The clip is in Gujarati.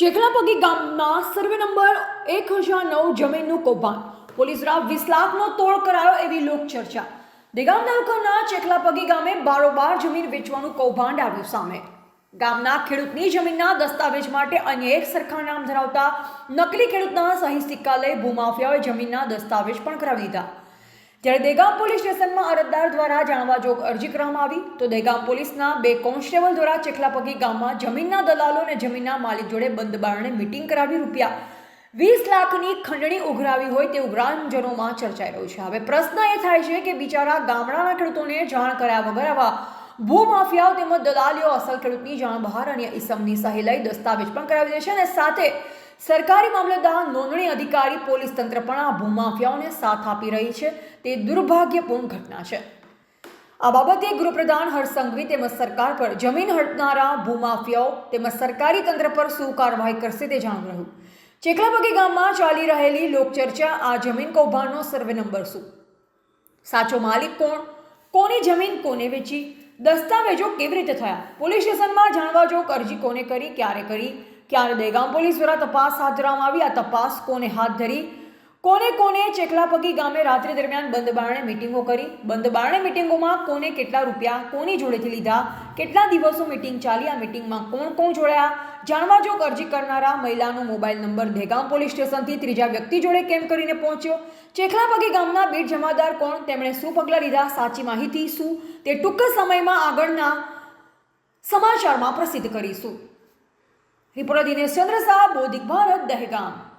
ચેખલાપગી ગામમાં સર્વે નંબર એક હજાર નવ જમીનનું કૌભાંડ. પોલીસ દ્વારા વીસ લાખનો તોડ કરાયો એવી લોકચર્ચા. દેગામ તાલુકાના ચેખલાપગી ગામે બારોબાર જમીન વેચવાનું કૌભાંડ આવ્યું સામે. ગામના ખેડૂતની જમીનના દસ્તાવેજ માટે અન્ય એક સરખા નામ ધરાવતા નકલી ખેડૂતના સહી સિક્કા લઈ ભૂમાફિયાઓએ જમીનના દસ્તાવેજ પણ કરાવી દીધા. જ્યારે દેગામ પોલીસ સ્ટેશનમાં અરજદાર દ્વારા જાણવા જોગ અરજી કરવામાં આવી. તો દેગામ પોલીસના બે કોન્સ્ટેબલ દ્વારા ચેખલાપગી ગામમાં જમીનના દલાલો અને જમીનના માલિક જોડે બંધ બારણે મિટિંગ કરાવી રૂપિયા વીસ લાખની ખંડણી ઉઘરાવી હોય તેવું ગ્રામજનોમાં ચર્ચાઈ રહ્યું છે. હવે પ્રશ્ન એ થાય છે કે બિચારા ગામડાના ખેડૂતોને જાણ કર્યા વગર આવા ભૂમાફિયાઓ તેમજ દલાલીઓ અસલ ખેડૂતની જાણ બહાર અને ઇસમની સહી લઈ દસ્તાવેજ પણ કરાવી દે છે અને સાથે સરકારી મામલતદાર નોંધણી અધિકારી પોલીસ તંત્ર પણ આ ભૂમાફિયાઓને સાથ આપી રહી છે. તે દુર્ભાગ્યપૂર્ણ ઘટના છે. આ બાબતે ગૃહપ્રધાન હર્ષસંઘવી તેમજ સરકાર પર જમીન હટનારા ભૂમાફિયાઓ તેમજ સરકારી તંત્ર પર શું કાર્યવાહી કરશે તે જાણવું રહ્યું. ચેકલાપગી ગામમાં ચાલી રહેલી લોકચર્ચા આ જમીન કૌભાંડનો સર્વે નંબર શું? સાચો માલિક કોણ? કોની જમીન કોને વેચી? દસ્તાવેજો કેવી રીતે થયા? પોલીસ સ્ટેશનમાં જાણવા જો અરજી કોને કરી, ક્યારે કરી? ક્યારે દહેગામ પોલીસ દ્વારા તપાસ હાથ ધરવામાં આવી, આ તપાસ કોને હાથ ધરી? કોને કોને ચેકલાપગી ગામે રાત્રિ દરમિયાન બંધ બારણે મિટિંગો કરી? બંધ બારણે મિટિંગોમાં કોને કેટલા રૂપિયા, કોની જોડેથી લીધા? કેટલા દિવસો મિટિંગ ચાલી? આ મિટિંગમાં કોણ કોણ જોડાયા? જાણવા જોગ અરજી કરનારા મહિલાનો મોબાઈલ નંબર દહેગામ પોલીસ સ્ટેશનથી ત્રીજા વ્યક્તિ જોડે કેમ કરીને પહોંચ્યો? ચેખલાપગી ગામના બીટ જમાદાર કોણ? તેમણે શું પગલાં લીધા? સાચી માહિતી શું? તે ટૂંક સમયમાં આગળના સમાચારમાં પ્રસિદ્ધ કરીશું. રિપોર્ટર દિનેશ ચંદ્ર શાહ, બૌદ્ધિક ભારત, દહેગામ.